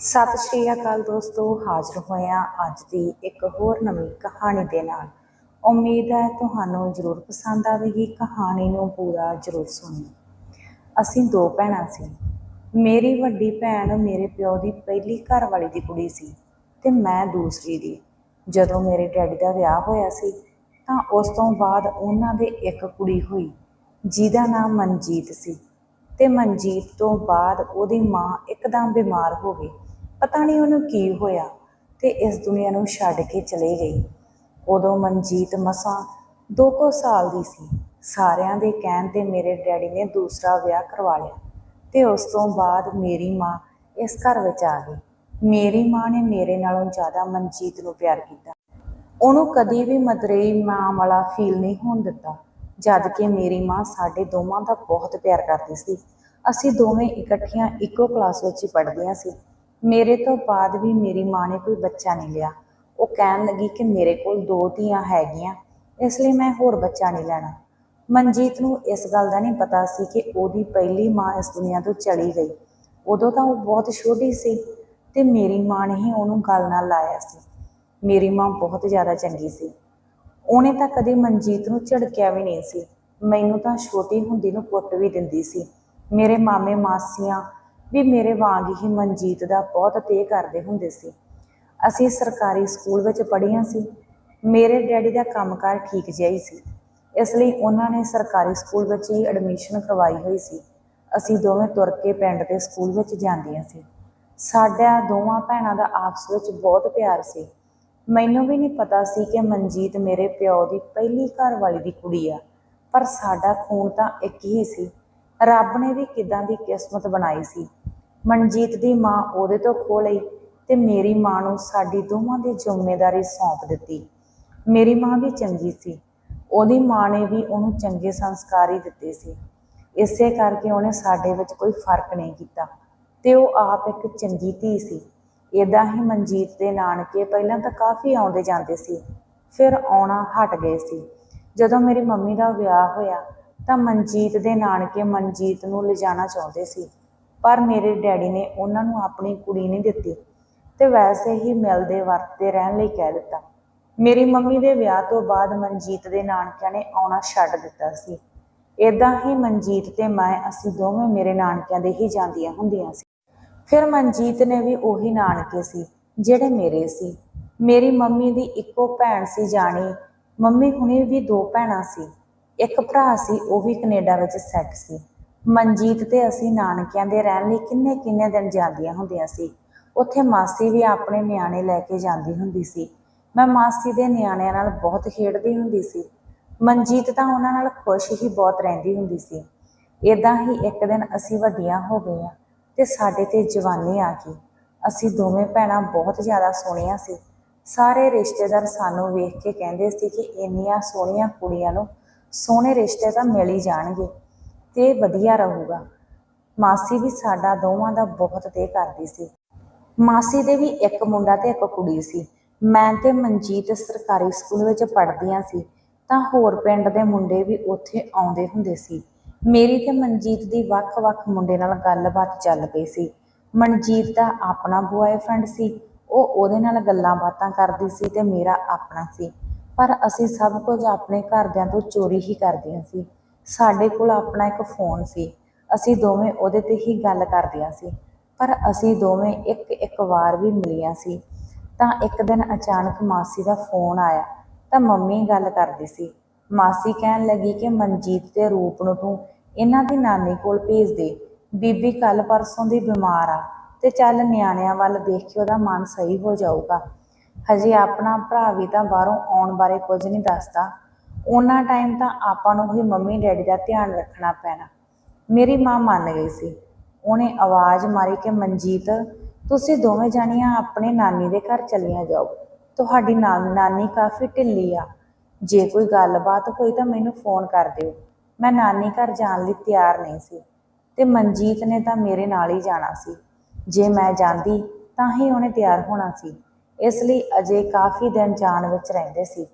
ਸਤਿ ਸ਼੍ਰੀ ਅਕਾਲ ਦੋਸਤੋ, ਹਾਜ਼ਰ ਹੋਏ ਹਾਂ ਅੱਜ ਦੀ ਇੱਕ ਹੋਰ ਨਵੀਂ ਕਹਾਣੀ ਦੇ ਨਾਲ। ਉਮੀਦ ਹੈ ਤੁਹਾਨੂੰ ਜ਼ਰੂਰ ਪਸੰਦ ਆਵੇਗੀ, ਕਹਾਣੀ ਨੂੰ ਪੂਰਾ ਜ਼ਰੂਰ ਸੁਣਿਓ। ਅਸੀਂ ਦੋ ਭੈਣਾਂ ਸੀ। ਮੇਰੀ ਵੱਡੀ ਭੈਣ ਮੇਰੇ ਪਿਓ ਦੀ ਪਹਿਲੀ ਘਰਵਾਲੀ ਦੀ ਕੁੜੀ ਸੀ ਤੇ ਮੈਂ ਦੂਸਰੀ ਦੀ। ਜਦੋਂ ਮੇਰੇ ਡੈਡੀ ਦਾ ਵਿਆਹ ਹੋਇਆ ਸੀ, ਤਾਂ ਉਸ ਤੋਂ ਬਾਅਦ ਉਹਨਾਂ ਦੇ ਇੱਕ ਕੁੜੀ ਹੋਈ, ਜਿਹਦਾ ਨਾਮ ਮਨਜੀਤ ਸੀ ਤੇ ਮਨਜੀਤ ਤੋਂ ਬਾਅਦ ਉਹਦੀ ਮਾਂ ਇੱਕਦਮ ਬਿਮਾਰ ਹੋ ਗਈ। ਪਤਾ ਨਹੀਂ ਉਹਨੂੰ ਕੀ ਹੋਇਆ ਤੇ ਇਸ ਦੁਨੀਆ ਨੂੰ ਛੱਡ ਕੇ ਚਲੀ ਗਈ। ਉਦੋਂ ਮਨਜੀਤ ਮਸਾਂ ਦੋ ਕੁ ਸਾਲ ਦੀ ਸੀ। ਸਾਰਿਆਂ ਦੇ ਕਹਿਣ ਤੇ ਮੇਰੇ ਡੈਡੀ ਨੇ ਦੂਸਰਾ ਵਿਆਹ ਕਰਵਾ ਲਿਆ ਤੇ ਉਸ ਤੋਂ ਬਾਅਦ ਮੇਰੀ ਮਾਂ ਇਸ ਘਰ ਵਿੱਚ ਆ ਗਈ। ਮੇਰੀ ਮਾਂ ਨੇ ਮੇਰੇ ਨਾਲੋਂ ਜ਼ਿਆਦਾ ਮਨਜੀਤ ਨੂੰ ਪਿਆਰ ਕੀਤਾ। ਉਹਨੂੰ ਕਦੀ ਵੀ ਮਦਰੇਈ ਮਾਂ ਵਾਲਾ ਫੀਲ ਨਹੀਂ ਹੋਣ ਦਿੱਤਾ, ਜਦ ਕਿ ਮੇਰੀ ਮਾਂ ਸਾਡੇ ਦੋਵਾਂ ਦਾ ਬਹੁਤ ਪਿਆਰ ਕਰਦੀ ਸੀ। ਅਸੀਂ ਦੋਵੇਂ ਇਕੱਠੀਆਂ ਇੱਕੋ ਕਲਾਸ ਵਿੱਚ ਹੀ ਪੜ੍ਹਦੀਆਂ ਸੀ। ਮੇਰੇ ਤੋਂ ਬਾਅਦ ਵੀ ਮੇਰੀ ਮਾਂ ਨੇ ਕੋਈ ਬੱਚਾ ਨਹੀਂ ਲਿਆ। ਉਹ ਕਹਿਣ ਲੱਗੀ ਕਿ ਮੇਰੇ ਕੋਲ ਦੋ ਧੀਆਂ ਹੈਗੀਆਂ, ਇਸ ਲਈ ਮੈਂ ਹੋਰ ਬੱਚਾ ਨਹੀਂ ਲੈਣਾ। ਮਨਜੀਤ ਨੂੰ ਇਸ ਗੱਲ ਦਾ ਨਹੀਂ ਪਤਾ ਸੀ ਕਿ ਉਹਦੀ ਪਹਿਲੀ ਮਾਂ ਇਸ ਦੁਨੀਆ ਤੋਂ ਚਲੀ ਗਈ। ਉਦੋਂ ਤਾਂ ਉਹ ਬਹੁਤ ਛੋਟੀ ਸੀ ਤੇ ਮੇਰੀ ਮਾਂ ਨੇ ਹੀ ਉਹਨੂੰ ਗੱਲ ਨਾਲ ਲਾਇਆ ਸੀ। ਮੇਰੀ ਮਾਂ ਬਹੁਤ ਜ਼ਿਆਦਾ ਚੰਗੀ ਸੀ। ਉਹਨੇ ਤਾਂ ਕਦੇ ਮਨਜੀਤ ਨੂੰ ਝੜਕਿਆ ਵੀ ਨਹੀਂ ਸੀ। ਮੈਨੂੰ ਤਾਂ ਛੋਟੀ ਹੁੰਦੀ ਨੂੰ ਕੁੱਟ ਵੀ ਦਿੰਦੀ ਸੀ। ਮੇਰੇ ਮਾਮੇ ਮਾਸੀਆਂ ਵੀ ਮੇਰੇ ਵਾਂਗ ਹੀ ਮਨਜੀਤ ਦਾ ਬਹੁਤ ਤੇ ਕਰਦੇ ਹੁੰਦੇ ਸੀ। ਅਸੀਂ ਸਰਕਾਰੀ ਸਕੂਲ ਵਿੱਚ ਪੜ੍ਹੀਆਂ ਸੀ। ਮੇਰੇ ਡੈਡੀ ਦਾ ਕੰਮਕਾਰ ਠੀਕ ਜਿਹਾ ਹੀ ਸੀ। ਇਸ ਲਈ ਉਹਨਾਂ ਨੇ ਸਰਕਾਰੀ ਸਕੂਲ ਵਿੱਚ ਹੀ ਐਡਮਿਸ਼ਨ ਕਰਵਾਈ ਹੋਈ ਸੀ। ਅਸੀਂ ਦੋਵੇਂ ਤੁਰ ਕੇ ਪਿੰਡ ਦੇ ਸਕੂਲ ਵਿੱਚ ਜਾਂਦੀਆਂ ਸੀ। ਸਾਡਾ ਦੋਵਾਂ ਭੈਣਾਂ ਦਾ ਆਪਸ ਵਿੱਚ ਬਹੁਤ ਪਿਆਰ ਸੀ। ਮੈਨੂੰ ਵੀ ਨਹੀਂ ਪਤਾ ਸੀ ਕਿ ਮਨਜੀਤ ਮੇਰੇ ਪਿਓ ਦੀ ਪਹਿਲੀ ਘਰ ਵਾਲੀ ਦੀ ਕੁੜੀ ਆ। ਪਰ ਸਾਡਾ ਖੂਨ ਤਾਂ ਇੱਕ ਹੀ ਸੀ। ਰੱਬ ਨੇ ਵੀ ਕਿਦਾਂ ਦੀ ਕਿਸਮਤ ਬਣਾਈ ਸੀ। ਮਨਜੀਤ ਦੀ ਮਾਂ ਉਹਦੇ ਤੋਂ ਖੋ ਲਈ ਤੇ ਮੇਰੀ ਮਾਂ ਨੂੰ ਸਾਡੀ ਦੋਵਾਂ ਦੀ ਜ਼ਿੰਮੇਵਾਰੀ ਸੌਂਪ ਦਿੱਤੀ। ਮੇਰੀ ਮਾਂ ਵੀ ਚੰਗੀ ਸੀ। ਉਹਦੀ ਮਾਂ ਨੇ ਵੀ ਉਹਨੂੰ ਚੰਗੇ ਸੰਸਕਾਰ ਹੀ ਦਿੱਤੇ ਸੀ। ਇਸੇ ਕਰਕੇ ਉਹਨੇ ਸਾਡੇ ਵਿੱਚ ਕੋਈ ਫ਼ਰਕ ਨਹੀਂ ਕੀਤਾ। ਤੇ ਉਹ ਆਪ ਇੱਕ ਚੰਗੀ ਧੀ ਸੀ। ਇਦਾਂ ਹੀ ਮਨਜੀਤ ਦੇ ਨਾਨਕੇ ਪਹਿਲਾਂ ਤਾਂ ਕਾਫੀ ਆਉਂਦੇ ਜਾਂਦੇ ਸੀ। ਫਿਰ ਆਉਣਾ ਹਟ ਗਏ ਸੀ। ਜਦੋਂ ਮੇਰੀ ਮੰਮੀ ਦਾ ਵਿਆਹ ਹੋਇਆ ਤਾਂ ਮਨਜੀਤ ਦੇ ਨਾਨਕੇ ਮਨਜੀਤ ਨੂੰ ਲਿਜਾਣਾ ਚਾਹੁੰਦੇ ਸੀ। ਪਰ ਮੇਰੇ ਡੈਡੀ ਨੇ ਉਹਨਾਂ ਨੂੰ ਆਪਣੀ ਕੁੜੀ ਨਹੀਂ ਦਿੱਤੀ ਤੇ ਵੈਸੇ ਹੀ ਮਿਲਦੇ ਵਰਤਦੇ ਰਹਿਣ ਲਈ ਕਹਿ ਦਿੱਤਾ। ਮੇਰੀ ਮੰਮੀ ਦੇ ਵਿਆਹ ਤੋਂ ਬਾਅਦ ਮਨਜੀਤ ਦੇ ਨਾਨਕਿਆਂ ਨੇ ਆਉਣਾ ਛੱਡ ਦਿੱਤਾ ਸੀ। ਇਦਾਂ ਹੀ ਮਨਜੀਤ ਤੇ ਮੈਂ, ਅਸੀਂ ਦੋਵੇਂ ਮੇਰੇ ਨਾਨਕਿਆਂ ਦੇ ਹੀ ਜਾਂਦੀਆਂ ਹੁੰਦੀਆਂ ਸੀ। ਫਿਰ ਮਨਜੀਤ ਨੇ ਵੀ ਉਹੀ ਨਾਨਕੇ ਸੀ, ਜਿਹੜੇ ਮੇਰੇ ਸੀ। ਮੇਰੀ ਮੰਮੀ ਦੀ ਇੱਕੋ ਭੈਣ ਸੀ ਜਾਣੀ, ਮੰਮੀ ਹੁਣੇ ਵੀ ਦੋ ਭੈਣਾਂ ਸੀ। ਇੱਕ ਭਰਾ ਸੀ, ਉਹ ਵੀ ਕੈਨੇਡਾ ਵਿੱਚ ਸੈੱਟ ਸੀ। ਮਨਜੀਤ ਤੇ ਅਸੀਂ ਨਾਨਕਿਆਂ ਦੇ ਰਹਿਣ ਲਈ ਕਿੰਨੇ ਕਿੰਨੇ ਦਿਨ ਜਾਂਦੀਆਂ ਹੁੰਦੀਆਂ ਸੀ। ਉੱਥੇ ਮਾਸੀ ਵੀ ਆਪਣੇ ਨਿਆਣੇ ਲੈ ਕੇ ਜਾਂਦੀ ਹੁੰਦੀ ਸੀ। ਮੈਂ ਮਾਸੀ ਦੇ ਨਿਆਣਿਆਂ ਨਾਲ ਬਹੁਤ ਖੇਡਦੀ ਹੁੰਦੀ ਸੀ। ਮਨਜੀਤ ਤਾਂ ਉਹਨਾਂ ਨਾਲ ਖੁਸ਼ ਹੀ ਬਹੁਤ ਰਹਿੰਦੀ ਹੁੰਦੀ ਸੀ। ਇਦਾਂ ਹੀ ਇੱਕ ਦਿਨ ਅਸੀਂ ਵੱਡੀਆਂ ਹੋ ਗਈਆਂ ਤੇ ਸਾਡੇ ਤੇ ਜਵਾਨੀ ਆ ਗਈ। ਅਸੀਂ ਦੋਵੇਂ ਭੈਣਾਂ ਬਹੁਤ ਜ਼ਿਆਦਾ ਸੋਹਣੀਆਂ ਸੀ। ਸਾਰੇ ਰਿਸ਼ਤੇਦਾਰ ਸਾਨੂੰ ਵੇਖ ਕੇ ਕਹਿੰਦੇ ਸੀ ਕਿ ਇੰਨੀਆਂ ਸੋਹਣੀਆਂ ਕੁੜੀਆਂ ਨੂੰ ਸੋਹਣੇ ਰਿਸ਼ਤੇ ਤਾਂ ਮਿਲ ਹੀ ਜਾਣਗੇ ਤੇ ਵਧੀਆ ਰਹੂਗਾ। ਮਾਸੀ ਵੀ ਸਾਡਾ ਦੋਵਾਂ ਦਾ ਬਹੁਤ ਦੇ ਕਰਦੀ ਸੀ। ਮਾਸੀ ਦੇ ਵੀ ਇੱਕ ਮੁੰਡਾ ਤੇ ਇੱਕ ਕੁੜੀ ਸੀ। ਮੈਂ ਤੇ ਮਨਜੀਤ ਸਰਕਾਰੀ ਸਕੂਲ ਵਿੱਚ ਪੜ੍ਹਦੀਆਂ ਸੀ, ਤਾਂ ਹੋਰ ਪਿੰਡ ਦੇ ਮੁੰਡੇ ਵੀ ਉੱਥੇ ਆਉਂਦੇ ਹੁੰਦੇ ਸੀ। ਮੇਰੀ ਤੇ ਮਨਜੀਤ ਦੀ ਵੱਖ-ਵੱਖ ਮੁੰਡੇ ਨਾਲ ਗੱਲਬਾਤ ਚੱਲ ਪਈ ਸੀ। ਮਨਜੀਤ ਦਾ ਆਪਣਾ ਬੁਆਏਫ੍ਰੈਂਡ ਸੀ, ਉਹ ਉਹਦੇ ਨਾਲ ਗੱਲਾਂ ਬਾਤਾਂ ਕਰਦੀ ਸੀ ਤੇ ਮੇਰਾ ਆਪਣਾ ਸੀ। ਪਰ ਅਸੀਂ ਸਭ ਕੁਝ ਆਪਣੇ ਘਰਦਿਆਂ ਤੋਂ ਚੋਰੀ ਹੀ ਕਰਦੀਆਂ ਸੀ। ਸਾਡੇ ਕੋਲ ਆਪਣਾ ਇੱਕ ਫੋਨ ਸੀ। ਅਸੀਂ ਦੋਵੇਂ ਉਹਦੇ ਤੇ ਹੀ ਗੱਲ ਕਰਦੀਆਂ ਸੀ। ਪਰ ਅਸੀਂ ਦੋਵੇਂ ਇੱਕ ਇੱਕ ਵਾਰ ਵੀ ਮਿਲੀਆਂ ਸੀ। ਤਾਂ ਇੱਕ ਦਿਨ ਅਚਾਨਕ ਮਾਸੀ ਦਾ ਫੋਨ ਆਇਆ। ਤਾਂ ਮੰਮੀ ਗੱਲ ਕਰਦੀ ਸੀ। ਮਾਸੀ ਕਹਿਣ ਲੱਗੀ ਕਿ ਮਨਜੀਤ ਦੇ ਰੂਪ ਨੂੰ ਤੂੰ ਇਹਨਾਂ ਦੀ ਨਾਨੀ ਕੋਲ ਭੇਜ ਦੇ। ਬੀਬੀ ਕੱਲ ਪਰਸੋਂ ਦੀ ਬਿਮਾਰ ਆ ਤੇ ਚੱਲ ਨਿਆਣਿਆਂ ਵੱਲ ਦੇਖ ਕੇ ਉਹਦਾ ਮਨ ਸਹੀ ਹੋ ਜਾਊਗਾ। ਹਜੇ ਆਪਣਾ ਭਰਾ ਵੀ ਤਾਂ ਬਾਹਰੋਂ ਆਉਣ ਬਾਰੇ ਕੁਝ ਨਹੀਂ ਦੱਸਦਾ। ਉਹਨਾਂ ਟਾਈਮ ਤਾਂ ਆਪਾਂ ਨੂੰ ਹੀ ਮੰਮੀ ਡੈਡੀ ਦਾ ਧਿਆਨ ਰੱਖਣਾ ਪੈਣਾ। ਮੇਰੀ ਮਾਂ ਮੰਨ ਗਈ ਸੀ। ਉਹਨੇ ਆਵਾਜ਼ ਮਾਰੀ ਕਿ ਮਨਜੀਤ, ਤੁਸੀਂ ਦੋਵੇਂ ਜਾਣੀਆਂ ਆਪਣੇ ਨਾਨੀ ਦੇ ਘਰ ਚਲੀਆਂ ਜਾਓ। ਤੁਹਾਡੀ ਨਾ- ਨਾਨੀ ਕਾਫੀ ਢਿੱਲੀ ਆ। ਜੇ ਕੋਈ ਗੱਲਬਾਤ ਹੋਈ ਤਾਂ ਮੈਨੂੰ ਫੋਨ ਕਰ ਦਿਓ। ਮੈਂ ਨਾਨੀ ਘਰ ਜਾਣ ਲਈ ਤਿਆਰ ਨਹੀਂ ਸੀ ਤੇ ਮਨਜੀਤ ਨੇ ਤਾਂ ਮੇਰੇ ਨਾਲ ਹੀ ਜਾਣਾ ਸੀ। ਜੇ ਮੈਂ ਜਾਂਦੀ ਤਾਂ ਹੀ ਉਹਨੇ ਤਿਆਰ ਹੋਣਾ ਸੀ। ਇਸ ਲਈ ਅਜੇ ਕਾਫੀ ਦਿਨ ਜਾਣ ਵਿੱਚ ਰਹਿੰਦੇ ਸੀ।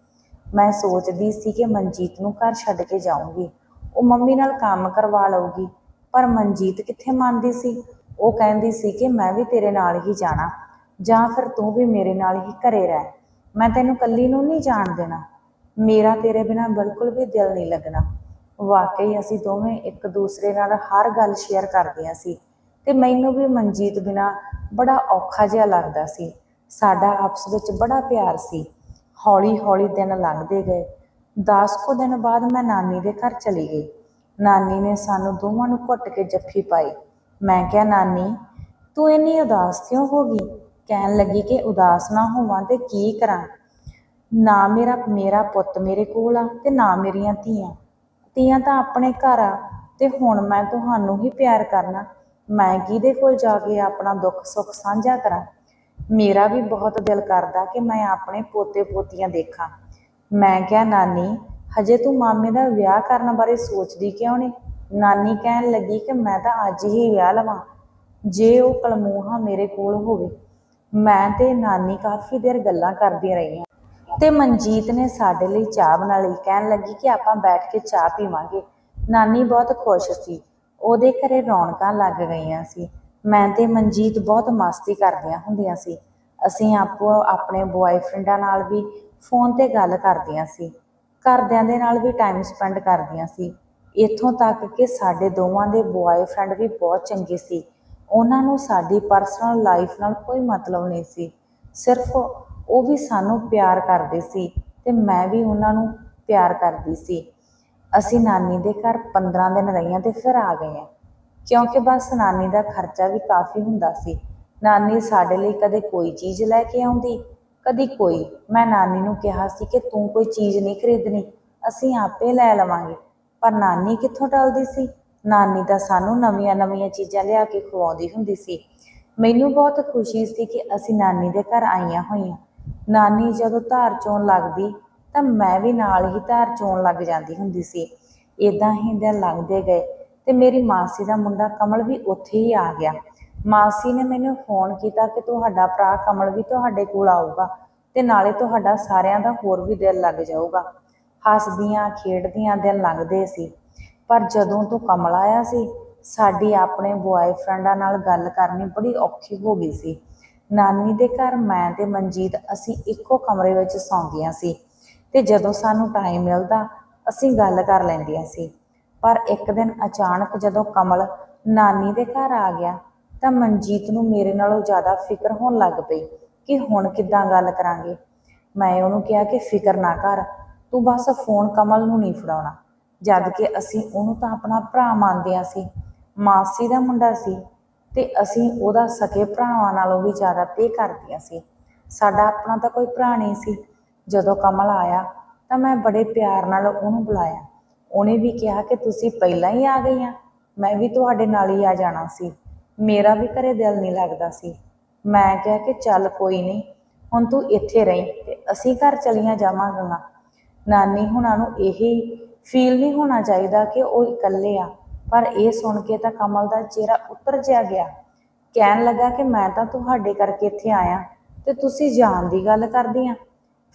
ਮੈਂ ਸੋਚਦੀ ਸੀ ਕਿ ਮਨਜੀਤ ਨੂੰ ਘਰ ਛੱਡ ਕੇ ਜਾਊਂਗੀ। ਉਹ ਮੰਮੀ ਨਾਲ ਕੰਮ ਕਰਵਾ ਲਊਗੀ, ਪਰ ਮਨਜੀਤ ਕਿੱਥੇ ਮੰਨਦੀ ਸੀ? ਉਹ ਕਹਿੰਦੀ ਸੀ ਕਿ ਮੈਂ ਵੀ ਤੇਰੇ ਨਾਲ ਹੀ ਜਾਣਾ, ਜਾਂ ਫਿਰ ਤੂੰ ਵੀ ਮੇਰੇ ਨਾਲ ਹੀ ਘਰੇ ਰਹਿ। ਮੈਂ ਤੈਨੂੰ ਕੱਲੀ ਨੂੰ ਨਹੀਂ ਜਾਣ ਦੇਣਾ। ਮੇਰਾ ਤੇਰੇ ਬਿਨਾਂ ਬਿਲਕੁਲ ਵੀ ਦਿਲ ਨਹੀਂ ਲੱਗਣਾ। ਵਾਕਈ ਅਸੀਂ ਦੋਵੇਂ ਇੱਕ ਦੂਸਰੇ ਨਾਲ ਹਰ ਗੱਲ ਸ਼ੇਅਰ ਕਰਦੀਆਂ ਸੀ, ਤੇ ਮੈਨੂੰ ਵੀ ਮਨਜੀਤ ਬਿਨਾਂ ਬੜਾ ਔਖਾ ਜਿਹਾ ਲੱਗਦਾ ਸੀ। ਸਾਡਾ ਆਪਸ ਵਿੱਚ ਬੜਾ ਪਿਆਰ ਸੀ। ਹੌਲੀ ਹੌਲੀ ਦਿਨ ਲੰਘਦੇ ਗਏ। 10 ਕੁ ਦਿਨ ਬਾਅਦ ਮੈਂ ਨਾਨੀ ਦੇ ਘਰ ਚਲੀ ਗਈ। ਨਾਨੀ ਨੇ ਸਾਨੂੰ ਦੋਵਾਂ ਨੂੰ ਘੁੱਟ ਕੇ ਜੱਫੀ ਪਾਈ। ਮੈਂ ਕਿਹਾ, ਨਾਨੀ, ਤੂੰ ਇੰਨੀ ਉਦਾਸ ਕਿਉਂ ਹੋ ਗਈ? ਕਹਿਣ ਲੱਗੀ ਕਿ ਉਦਾਸ ਨਾ ਹੋਵਾਂ ਤੇ ਕੀ ਕਰਾਂ? ਨਾ ਮੇਰਾ ਮੇਰਾ ਪੁੱਤ ਮੇਰੇ ਕੋਲ ਆ ਤੇ ਨਾ ਮੇਰੀਆਂ ਧੀਆਂ। ਧੀਆਂ ਤਾਂ ਆਪਣੇ ਘਰ ਆ ਤੇ ਹੁਣ ਮੈਂ ਤੁਹਾਨੂੰ ਹੀ ਪਿਆਰ ਕਰਨਾ। ਮੈਂ ਕਿਹਦੇ ਕੋਲ ਜਾ ਕੇ ਆਪਣਾ ਦੁੱਖ ਸੁੱਖ ਸਾਂਝਾ ਕਰਾਂ? ਮੇਰਾ ਵੀ ਬਹੁਤ ਦਿਲ ਕਰਦਾ ਕਿ ਮੈਂ ਆਪਣੇ ਪੋਤੇ ਪੋਤੀਆਂ ਦੇਖਾਂ। ਮੈਂ ਕਿਹਾ, ਨਾਨੀ, ਹਜੇ ਤੂੰ ਮਾਮੇ ਦਾ ਵਿਆਹ ਕਰਨ ਬਾਰੇ ਸੋਚਦੀ ਕਿਉਂ ਨਹੀਂ? ਨਾਨੀ ਕਹਿਣ ਲੱਗੀ ਕਿ ਮੈਂ ਤਾਂ ਅੱਜ ਹੀ ਵਿਆਹ ਲਵਾਂ, ਜੇ ਉਹ ਕਲਮੂਹਾ ਮੇਰੇ ਕੋਲ ਹੋਵੇ। ਮੈਂ ਤੇ ਨਾਨੀ ਕਾਫੀ ਦੇਰ ਗੱਲਾਂ ਕਰਦੀਆਂ ਰਹੀਆਂ ਤੇ ਮਨਜੀਤ ਨੇ ਸਾਡੇ ਲਈ ਚਾਹ ਬਣਾ ਲਈ। ਕਹਿਣ ਲੱਗੀ ਕਿ ਆਪਾਂ ਬੈਠ ਕੇ ਚਾਹ ਪੀਵਾਂਗੇ। ਨਾਨੀ ਬਹੁਤ ਖੁਸ਼ ਸੀ। ਉਹਦੇ ਘਰੇ ਰੌਣਕਾਂ ਲੱਗ ਗਈਆਂ ਸੀ। ਮੈਂ ਤੇ ਮਨਜੀਤ ਬਹੁਤ ਮਸਤੀ ਕਰਦੀਆਂ ਹੁੰਦੀਆਂ ਸੀ। ਅਸੀਂ ਆਪੋ, ਆਪਣੇ ਬੁਆਏਫ੍ਰੈਂਡਾਂ ਨਾਲ ਵੀ ਫੋਨ ਤੇ ਗੱਲ ਕਰਦੀਆਂ ਸੀ। ਘਰਦਿਆਂ ਦੇ ਨਾਲ ਵੀ ਟਾਈਮ ਸਪੈਂਡ ਕਰਦੀਆਂ ਸੀ। ਇੱਥੋਂ ਤੱਕ ਕਿ ਸਾਡੇ ਦੋਵਾਂ ਦੇ ਬੁਆਏਫ੍ਰੈਂਡ ਵੀ ਬਹੁਤ ਚੰਗੇ ਸੀ। ਉਹਨਾਂ ਨੂੰ ਸਾਡੀ ਪਰਸਨਲ ਲਾਈਫ ਨਾਲ ਕੋਈ ਮਤਲਬ ਨਹੀਂ ਸੀ। ਸਿਰਫ ਉਹ ਵੀ ਸਾਨੂੰ ਪਿਆਰ ਕਰਦੇ ਸੀ ਤੇ ਮੈਂ ਵੀ ਉਹਨਾਂ ਨੂੰ ਪਿਆਰ ਕਰਦੀ ਸੀ। ਅਸੀਂ ਨਾਨੀ ਦੇ ਘਰ 15 ਦਿਨ ਰਹੀਆਂ ਤੇ ਫਿਰ ਆ ਗਏ ਹਾਂ। ਕਿਉਂਕਿ ਬਸ ਨਾਨੀ ਦਾ ਖਰਚਾ ਵੀ ਕਾਫੀ ਹੁੰਦਾ ਸੀ। ਨਾਨੀ ਸਾਡੇ ਲਈ ਕਦੇ ਕੋਈ ਚੀਜ਼ ਲੈ ਕੇ ਆਉਂਦੀ, ਕਦੀ ਕੋਈ। ਮੈਂ ਨਾਨੀ ਨੂੰ ਕਿਹਾ ਸੀ ਕਿ ਤੂੰ ਕੋਈ ਚੀਜ਼ ਨਹੀਂ ਖਰੀਦਣੀ, ਅਸੀਂ ਆਪੇ ਲੈ ਲਵਾਂਗੇ। ਪਰ ਨਾਨੀ ਕਿੱਥੋਂ ਟਲਦੀ ਸੀ? ਨਾਨੀ ਤਾਂ ਸਾਨੂੰ ਨਵੀਆਂ-ਨਵੀਆਂ ਚੀਜ਼ਾਂ ਲਿਆ ਕੇ ਖਵਾਉਂਦੀ ਹੁੰਦੀ ਸੀ। ਮੈਨੂੰ ਬਹੁਤ ਖੁਸ਼ੀ ਸੀ ਕਿ ਅਸੀਂ ਨਾਨੀ ਦੇ ਘਰ ਆਈਆਂ ਹੋਈਆਂ। ਨਾਨੀ ਜਦੋਂ ਧਾਰ ਚੋਣ ਲੱਗਦੀ, ਤਾਂ ਮੈਂ ਵੀ ਨਾਲ ਹੀ ਧਾਰ ਚੋਣ ਲੱਗ ਜਾਂਦੀ ਹੁੰਦੀ ਸੀ। ਇਦਾਂ ਹੀ ਦਿਨ ਲੰਘਦੇ ਗਏ। ਤੇ ਮੇਰੀ ਮਾਸੀ ਦਾ ਮੁੰਡਾ ਕਮਲ ਵੀ ਉੱਥੇ ਹੀ ਆ ਗਿਆ। ਮਾਸੀ ਨੇ ਮੈਨੂੰ ਫੋਨ ਕੀਤਾ ਕਿ ਤੁਹਾਡਾ ਭਰਾ ਕਮਲ ਵੀ ਤੁਹਾਡੇ ਕੋਲ ਆਊਗਾ ਤੇ ਨਾਲੇ ਤੁਹਾਡਾ ਸਾਰਿਆਂ ਦਾ ਹੋਰ ਵੀ ਦਿਲ ਲੱਗ ਜਾਊਗਾ। ਹੱਸਦੀਆਂ, ਖੇਡਦੀਆਂ ਦਿਨ ਲੰਘਦੇ ਸੀ। ਪਰ ਜਦੋਂ ਤੋਂ ਕਮਲ ਆਇਆ ਸੀ, ਸਾਡੀ ਆਪਣੇ ਬੁਆਏਫ੍ਰੈਂਡਾਂ ਨਾਲ ਗੱਲ ਕਰਨੀ ਬੜੀ ਔਖੀ ਹੋ ਗਈ ਸੀ। ਨਾਨੀ ਦੇ ਘਰ, ਮੈਂ ਤੇ ਮਨਜੀਤ ਅਸੀਂ ਇੱਕੋ ਕਮਰੇ ਵਿੱਚ ਸੌਂਦੀਆਂ ਸੀ ਤੇ ਜਦੋਂ ਸਾਨੂੰ ਟਾਈਮ ਮਿਲਦਾ, ਅਸੀਂ ਗੱਲ ਕਰ ਲੈਂਦੀਆਂ ਸੀ। ਪਰ ਇੱਕ ਦਿਨ ਅਚਾਨਕ ਜਦੋਂ ਕਮਲ ਨਾਨੀ ਦੇ ਘਰ ਆ ਗਿਆ ਤਾਂ ਮਨਜੀਤ ਨੂੰ ਮੇਰੇ ਨਾਲੋਂ ਜ਼ਿਆਦਾ ਫਿਕਰ ਹੋਣ ਲੱਗ ਪਈ ਕਿ ਹੁਣ ਕਿੱਦਾਂ ਗੱਲ ਕਰਾਂਗੇ। ਮੈਂ ਉਹਨੂੰ ਕਿਹਾ ਕਿ ਫਿਕਰ ਨਾ ਕਰ, ਤੂੰ ਬਸ ਫੋਨ ਕਮਲ ਨੂੰ ਨਹੀਂ ਫੜਾਉਣਾ। ਜਦ ਕਿ ਅਸੀਂ ਉਹਨੂੰ ਤਾਂ ਆਪਣਾ ਭਰਾ ਮੰਨਦਿਆਂ ਸੀ, ਮਾਸੀ ਦਾ ਮੁੰਡਾ ਸੀ ਤੇ ਅਸੀਂ ਉਹਦਾ ਸਕੇ ਭਰਾਵਾਂ ਨਾਲੋਂ ਵੀ ਜ਼ਿਆਦਾ ਪੇ ਕਰਦੀਆਂ ਸੀ। ਸਾਡਾ ਆਪਣਾ ਤਾਂ ਕੋਈ ਭਰਾ ਨਹੀਂ ਸੀ। ਜਦੋਂ ਕਮਲ ਆਇਆ ਤਾਂ ਮੈਂ ਬੜੇ ਪਿਆਰ ਨਾਲ ਉਹਨੂੰ ਬੁਲਾਇਆ। ਉਹਨੇ ਵੀ ਕਿਹਾ ਕਿ ਤੁਸੀਂ ਪਹਿਲਾਂ ਹੀ ਆ ਗਈਆਂ। ਮੈਂ ਵੀ ਤੁਹਾਡੇ ਨਾਲ ਹੀ ਆ ਜਾਣਾ ਸੀ। ਮੇਰਾ ਵੀ ਘਰੇ ਦਿਲ ਨਹੀਂ ਲੱਗਦਾ ਸੀ। ਮੈਂ ਕਿਹਾ ਕਿ ਚੱਲ ਕੋਈ ਨਹੀਂ, ਹੁਣ ਤੂੰ ਇੱਥੇ ਰਹੀਂ ਤੇ ਅਸੀਂ ਘਰ ਚਲੀਆਂ ਜਾਵਾਂਗੀਆਂ। ਨਾਨੀ ਹੁਣਾਂ ਨੂੰ ਇਹੀ ਫੀਲ ਨਹੀਂ ਹੋਣਾ ਚਾਹੀਦਾ ਕਿ ਉਹ ਇਕੱਲੇ ਆ। ਪਰ ਇਹ ਸੁਣ ਕੇ ਤਾਂ ਕਮਲ ਦਾ ਚਿਹਰਾ ਉਤਰ ਜਿਆ ਗਿਆ। ਕਹਿਣ ਲੱਗਾ ਕਿ ਮੈਂ ਤਾਂ ਤੁਹਾਡੇ ਕਰਕੇ ਇੱਥੇ ਆਇਆ ਤੇ ਤੁਸੀਂ ਜਾਣ ਦੀ ਗੱਲ ਕਰਦੀ ਕਰਦੀਆਂ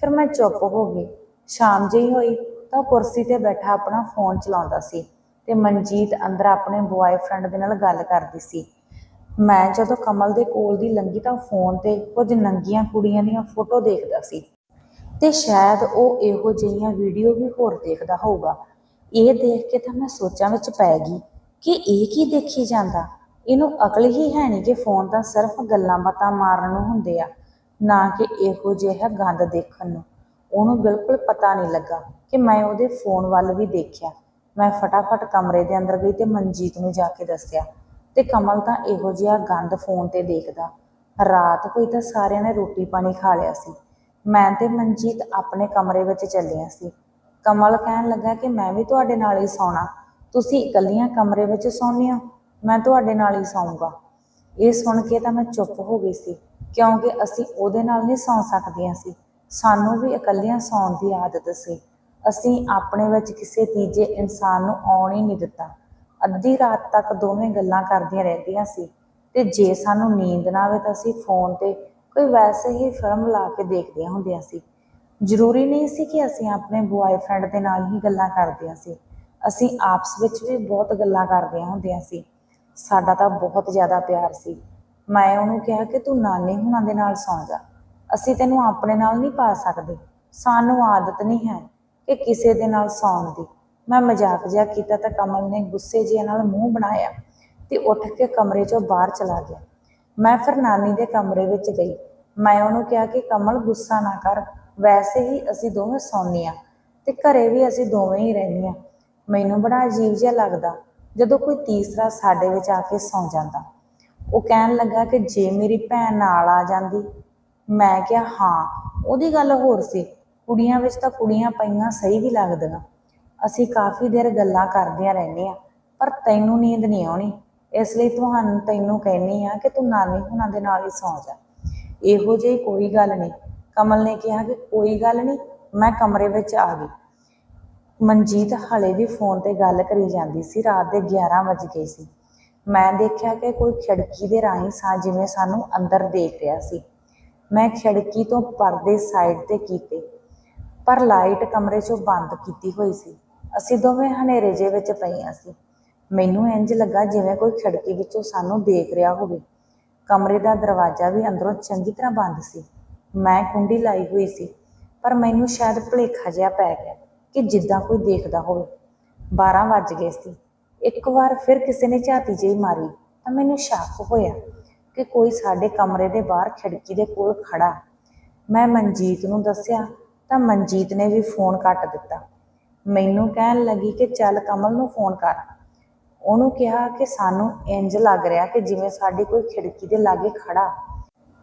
ਫਿਰ ਮੈਂ ਚੁੱਪ ਹੋ ਗਈ। ਸ਼ਾਮ ਜਿਹੀ ਹੋਈ। ਤਾਂ ਉਹ ਕੁਰਸੀ ਤੇ ਬੈਠਾ ਆਪਣਾ ਫੋਨ ਚਲਾਉਂਦਾ ਸੀ ਤੇ ਮਨਜੀਤ ਅੰਦਰ ਆਪਣੇ ਬੁਆਏਫ੍ਰੈਂਡ ਦੇ ਨਾਲ ਗੱਲ ਕਰਦੀ ਸੀ। ਮੈਂ ਜਦੋਂ ਕਮਲ ਦੇ ਕੋਲ ਦੀ ਲੰਗੀ ਤਾਂ ਫੋਨ ਤੇ ਕੁਝ ਨੰਗੀਆਂ ਕੁੜੀਆਂ ਦੀਆਂ ਫੋਟੋ ਦੇਖਦਾ ਸੀ ਤੇ ਸ਼ਾਇਦ ਉਹ ਇਹੋ ਜਿਹੀਆਂ ਵੀਡੀਓ ਵੀ ਹੋਰ ਦੇਖਦਾ ਹੋਊਗਾ। ਇਹ ਦੇਖ ਕੇ ਤਾਂ ਮੈਂ ਸੋਚਾਂ ਵਿੱਚ ਪੈ ਗਈ ਕਿ ਇਹ ਕੀ ਦੇਖੀ ਜਾਂਦਾ? ਇਹਨੂੰ ਅਕਲ ਹੀ ਹੈ ਨਹੀਂ ਕਿ ਫੋਨ ਤਾਂ ਸਿਰਫ ਗੱਲਾਂ ਬਾਤਾਂ ਮਾਰਨ ਨੂੰ ਹੁੰਦੇ ਆ, ਨਾ ਕਿ ਇਹੋ ਜਿਹਾ ਗੰਦ ਦੇਖਣ ਨੂੰ। ਉਹਨੂੰ ਬਿਲਕੁਲ ਪਤਾ ਨਹੀਂ ਲੱਗਾ ਕਿ ਮੈਂ ਉਹਦੇ ਫੋਨ ਵੱਲ ਵੀ ਦੇਖਿਆ। ਮੈਂ ਫਟਾਫਟ ਕਮਰੇ ਦੇ ਅੰਦਰ ਗਈ ਤੇ ਮਨਜੀਤ ਨੂੰ ਜਾ ਕੇ ਦੱਸਿਆ। ਤੇ ਕਮਲ ਤਾਂ ਇਹੋ ਜਿਹਾ ਗੰਦ ਫੋਨ ਤੇ ਦੇਖਦਾ। ਰਾਤ ਕੋਈ ਤਾਂ ਸਾਰਿਆਂ ਨੇ ਰੋਟੀ ਪਾਣੀ ਖਾ ਲਿਆ ਸੀ। ਮੈਂ ਤੇ ਮਨਜੀਤ ਆਪਣੇ ਕਮਰੇ ਵਿੱਚ ਚੱਲੀਆਂ ਸੀ। ਕਮਲ ਕਹਿਣ ਲੱਗਾ ਕਿ ਮੈਂ ਵੀ ਤੁਹਾਡੇ ਨਾਲ ਹੀ ਸੌਣਾ। ਤੁਸੀਂ ਇਕੱਲੀਆਂ ਕਮਰੇ ਵਿੱਚ ਸੌਂਦੇ ਮੈਂ ਤੁਹਾਡੇ ਨਾਲ ਹੀ ਸੌਂਗਾ। ਇਹ ਸੁਣ ਕੇ ਤਾਂ ਮੈਂ ਚੁੱਪ ਹੋ ਗਈ ਸੀ, ਕਿਉਂਕਿ ਅਸੀਂ ਉਹਦੇ ਨਾਲ ਨਹੀਂ ਸੌਂ ਸਕਦੀਆਂ ਸੀ। ਸਾਨੂੰ ਵੀ ਇਕੱਲੀਆਂ ਸੌਣ ਦੀ ਆਦਤ ਸੀ। ਅਸੀਂ ਆਪਣੇ ਵਿੱਚ ਕਿਸੇ ਤੀਜੇ ਇਨਸਾਨ ਨੂੰ ਆਉਣ ਹੀ ਨਹੀਂ ਦਿੱਤਾ। ਅੱਧੀ ਰਾਤ ਤੱਕ ਦੋਵੇਂ ਗੱਲਾਂ ਕਰਦੀਆਂ ਰਹਿੰਦੀਆਂ ਸੀ ਤੇ ਜੇ ਸਾਨੂੰ ਨੀਂਦ ਨਾ ਆਵੇ ਤਾਂ ਅਸੀਂ ਫੋਨ ਤੇ ਕੋਈ ਵੈਸੇ ਹੀ ਫਿਲਮ ਲਾ ਕੇ ਦੇਖਦੀਆਂ ਹੁੰਦੀਆਂ ਸੀ। ਜ਼ਰੂਰੀ ਨਹੀਂ ਸੀ ਕਿ ਅਸੀਂ ਆਪਣੇ ਬੁਆਏਫ੍ਰੈਂਡ ਦੇ ਨਾਲ ਹੀ ਗੱਲਾਂ ਕਰਦੀਆਂ ਸੀ। ਅਸੀਂ ਆਪਸ ਵਿੱਚ ਵੀ ਬਹੁਤ ਗੱਲਾਂ ਕਰਦੀਆਂ ਹੁੰਦੀਆਂ ਸੀ। ਸਾਡਾ ਤਾਂ ਬਹੁਤ ਜ਼ਿਆਦਾ ਪਿਆਰ ਸੀ। ਮੈਂ ਉਹਨੂੰ ਕਿਹਾ ਕਿ ਤੂੰ ਨਾਨੀ ਹੁਣਾਂ ਦੇ ਨਾਲ ਸੌਂ ਜਾ। ਅਸੀਂ ਤੈਨੂੰ ਆਪਣੇ ਨਾਲ ਨਹੀਂ ਪਾ ਸਕਦੇ। ਸਾਨੂੰ ਆਦਤ ਨਹੀਂ ਹੈ ਕਿ ਕਿਸੇ ਦੇ ਨਾਲ ਸੌਣ ਦੀ। ਮੈਂ ਮਜ਼ਾਕ ਜਿਹਾ ਕੀਤਾ ਤਾਂ ਕਮਲ ਨੇ ਗੁੱਸੇ ਜਿਹੇ ਨਾਲ ਮੂੰਹ ਬਣਾਇਆ ਤੇ ਉੱਠ ਕੇ ਕਮਰੇ 'ਚੋਂ ਬਾਹਰ ਚਲਾ ਗਿਆ। ਮੈਂ ਫਿਰ ਨਾਨੀ ਦੇ ਕਮਰੇ ਵਿੱਚ ਗਈ। ਮੈਂ ਉਹਨੂੰ ਕਿਹਾ ਕਿ ਕਮਲ, ਗੁੱਸਾ ਨਾ ਕਰ। ਵੈਸੇ ਹੀ ਅਸੀਂ ਦੋਵੇਂ ਸੌਂਦੇ ਹਾਂ ਤੇ ਘਰੇ ਵੀ ਅਸੀਂ ਦੋਵੇਂ ਹੀ ਰਹਿੰਦੇ ਹਾਂ। ਮੈਨੂੰ ਬੜਾ ਅਜੀਬ ਜਿਹਾ ਲੱਗਦਾ ਜਦੋਂ ਕੋਈ ਤੀਸਰਾ ਸਾਡੇ ਵਿੱਚ ਆ ਕੇ ਸੌਂ ਜਾਂਦਾ। ਉਹ ਕਹਿਣ ਲੱਗਾ ਕਿ ਜੇ ਮੇਰੀ ਭੈਣ ਨਾਲ ਆ ਜਾਂਦੀ ਮੈਂ ਕਿਹਾ, ਹਾਂ। ਉਹਦੀ ਗੱਲ ਹੋਰ ਸੀ। ਕੁੜੀਆਂ ਵਿੱਚ ਤਾਂ ਕੁੜੀਆਂ ਪਈਆਂ ਸਹੀ ਵੀ ਲੱਗਦੀਆਂ। ਅਸੀਂ ਕਾਫੀ ਦੇਰ ਗੱਲਾਂ ਕਰਦੀਆਂ ਰਹਿੰਦੇ ਆ ਪਰ ਤੈਨੂੰ ਨੀਂਦ ਨਹੀਂ ਆਉਣੀ। ਇਸ ਲਈ ਤੁਹਾਨੂੰ, ਤੈਨੂੰ ਕਹਿਨੀ ਆ ਕਿ ਤੂੰ ਨਾਨੀ ਹੁਣਾਂ ਦੇ ਨਾਲ ਹੀ ਸੌਂ ਜਾ। ਇਹੋ ਜਿਹੀ ਕੋਈ ਗੱਲ ਨਹੀਂ। ਕਮਲ ਨੇ ਕਿਹਾ ਕਿ ਕੋਈ ਗੱਲ ਨਹੀਂ, ਮੈਂ ਕਮਰੇ ਵਿੱਚ ਆ ਗਈ। ਮਨਜੀਤ ਹਲੇ ਵੀ ਫੋਨ ਤੇ ਗੱਲ ਕਰੀ ਜਾਂਦੀ ਸੀ। ਰਾਤ ਦੇ 11 ਵਜ ਗਏ ਸੀ। ਮੈਂ ਦੇਖਿਆ ਕਿ ਕੋਈ ਖਿੜਕੀ ਦੇ ਰਾਹੀਂ ਸਾਂ, ਜਿਵੇਂ ਸਾਨੂੰ ਅੰਦਰ ਦੇਖ ਰਿਹਾ ਸੀ। ਮੈਂ ਖਿੜਕੀ ਤੋਂ ਪਰਦੇ ਸਾਈਡ ਤੇ ਕੀਤੇ, ਪਰ ਲਾਈਟ ਕਮਰੇ 'ਚੋਂ ਬੰਦ ਕੀਤੀ ਹੋਈ ਸੀ। ਅਸੀਂ ਦੋਵੇਂ ਹਨੇਰੇ ਜੇ ਵਿੱਚ ਪਈਆਂ ਸੀ। ਮੈਨੂੰ ਇੰਜ ਲੱਗਾ ਜਿਵੇਂ ਕੋਈ ਖਿੜਕੀ ਵਿੱਚੋਂ ਸਾਨੂੰ ਦੇਖ ਰਿਹਾ ਹੋਵੇ। ਕਮਰੇ ਦਾ ਦਰਵਾਜ਼ਾ ਵੀ ਅੰਦਰੋਂ ਚੰਗੀ ਤਰ੍ਹਾਂ ਬੰਦ ਸੀ। ਮੈਂ ਕੁੰਡੀ ਲਾਈ ਹੋਈ ਸੀ, ਪਰ ਮੈਨੂੰ ਸ਼ਾਇਦ ਭੁਲੇਖਾ ਜਿਹਾ ਪੈ ਗਿਆ ਕਿ ਜਿੱਦਾਂ ਕੋਈ ਦੇਖਦਾ ਹੋਵੇ। 12 ਵੱਜ ਗਏ ਸੀ। ਇੱਕ ਵਾਰ ਫਿਰ ਕਿਸੇ ਨੇ ਝਾਤੀ ਜਿਹੀ ਮਾਰੀ ਤਾਂ ਮੈਨੂੰ ਸ਼ੱਕ ਹੋਇਆ। ਕਿ ਕੋਈ ਸਾਡੇ ਕਮਰੇ ਦੇ ਬਾਹਰ ਖਿੜਕੀ ਦੇ ਕੋਲ ਖੜਾ। ਮੈਂ ਮਨਜੀਤ ਨੂੰ ਦੱਸਿਆ, ਤਾਂ ਮਨਜੀਤ ਨੇ ਵੀ ਫੋਨ ਕੱਟ ਦਿੱਤਾ। ਮੈਨੂੰ ਕਹਿਣ ਲੱਗੀ ਕਿ ਚੱਲ ਕਮਲ ਨੂੰ ਫੋਨ ਕਰ। ਉਹਨੂੰ ਕਿਹਾ ਕਿ ਸਾਨੂੰ ਇੰਜ ਲੱਗ ਰਿਹਾ ਕਿ ਜਿਵੇਂ ਸਾਡੀ ਕੋਈ ਖਿੜਕੀ ਦੇ ਲਾਗੇ ਖੜਾ।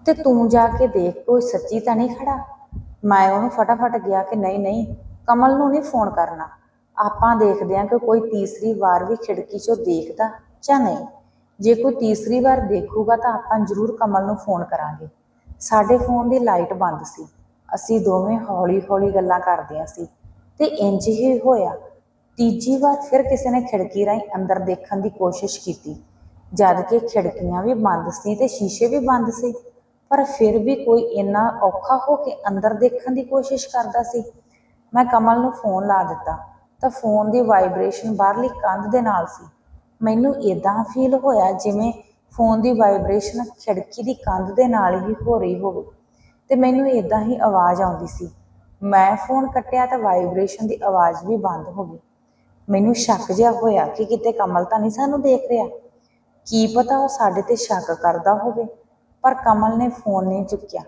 ਤੇ ਤੂੰ ਜਾ ਕੇ ਦੇਖ, ਕੋਈ ਸੱਚੀ ਤਾਂ ਨਹੀਂ ਖੜਾ? ਮੈਂ ਉਹਨੂੰ ਫਟਾਫਟ ਗਿਆ ਕਿ ਨਹੀਂ ਨਹੀਂ, ਕਮਲ ਨੂੰ ਨਹੀਂ ਫੋਨ ਕਰਨਾ। ਆਪਾਂ ਦੇਖਦੇ ਹਾਂ ਕਿ ਕੋਈ ਤੀਸਰੀ ਵਾਰ ਵੀ ਖਿੜਕੀ 'ਚੋਂ ਦੇਖਦਾ ਜਾਂ ਨਹੀਂ। ਜੇ ਕੋਈ ਤੀਸਰੀ ਵਾਰ ਦੇਖੂਗਾ ਤਾਂ ਆਪਾਂ ਜ਼ਰੂਰ ਕਮਲ ਨੂੰ ਫੋਨ ਕਰਾਂਗੇ। ਸਾਡੇ ਫੋਨ ਦੀ ਲਾਈਟ ਬੰਦ ਸੀ। ਅਸੀਂ ਦੋਵੇਂ ਹੌਲੀ-ਹੌਲੀ ਗੱਲਾਂ ਕਰਦੀਆਂ ਸੀ। ਤੇ ਇੰਜ ਹੀ ਹੋਇਆ। ਤੀਜੀ ਵਾਰ ਫਿਰ ਕਿਸੇ ਨੇ ਖਿੜਕੀ ਰਾਹੀਂ ਅੰਦਰ ਦੇਖਣ ਦੀ ਕੋਸ਼ਿਸ਼ ਕੀਤੀ। ਜਦ ਕਿ ਖਿੜਕੀਆਂ ਵੀ ਬੰਦ ਸੀ ਤੇ ਸ਼ੀਸ਼ੇ ਵੀ ਬੰਦ ਸੀ। ਪਰ ਫਿਰ ਵੀ ਕੋਈ ਇੰਨਾ ਔਖਾ ਹੋ ਕੇ ਅੰਦਰ ਦੇਖਣ ਦੀ ਕੋਸ਼ਿਸ਼ ਕਰਦਾ ਸੀ। ਮੈਂ ਕਮਲ ਨੂੰ ਫੋਨ ਲਾ ਦਿੱਤਾ। ਤਾਂ ਫੋਨ ਦੀ ਵਾਈਬ੍ਰੇਸ਼ਨ ਬਾਹਰਲੀ ਕੰਧ ਦੇ ਨਾਲ ਸੀ। ਮੈਨੂੰ ਇਦਾਂ ਫੀਲ ਹੋਇਆ ਜਿਵੇਂ ਫੋਨ ਦੀ ਵਾਈਬ੍ਰੇਸ਼ਨ ਖਿੜਕੀ ਦੀ ਕੰਧ ਦੇ ਨਾਲ ਹੀ ਹੋ ਰਹੀ ਹੋਵੇ ਤੇ ਮੈਨੂੰ ਇਦਾਂ ਹੀ ਆਵਾਜ਼ ਆਉਂਦੀ ਸੀ। ਮੈਂ ਫੋਨ ਕੱਟਿਆ ਤਾਂ ਵਾਈਬ੍ਰੇਸ਼ਨ ਦੀ ਆਵਾਜ਼ ਵੀ ਬੰਦ ਹੋ ਗਈ। ਮੈਨੂੰ ਸ਼ੱਕ ਜਿਹਾ ਹੋਇਆ ਕਿ ਕਿਤੇ ਕਮਲ ਤਾਂ ਨਹੀਂ ਸਾਨੂੰ ਦੇਖ ਰਿਹਾ। ਕੀ ਪਤਾ ਉਹ ਸਾਡੇ ਤੇ ਸ਼ੱਕ ਕਰਦਾ ਹੋਵੇ, ਪਰ ਕਮਲ ਨੇ ਫੋਨ ਨਹੀਂ ਚੁੱਕਿਆ।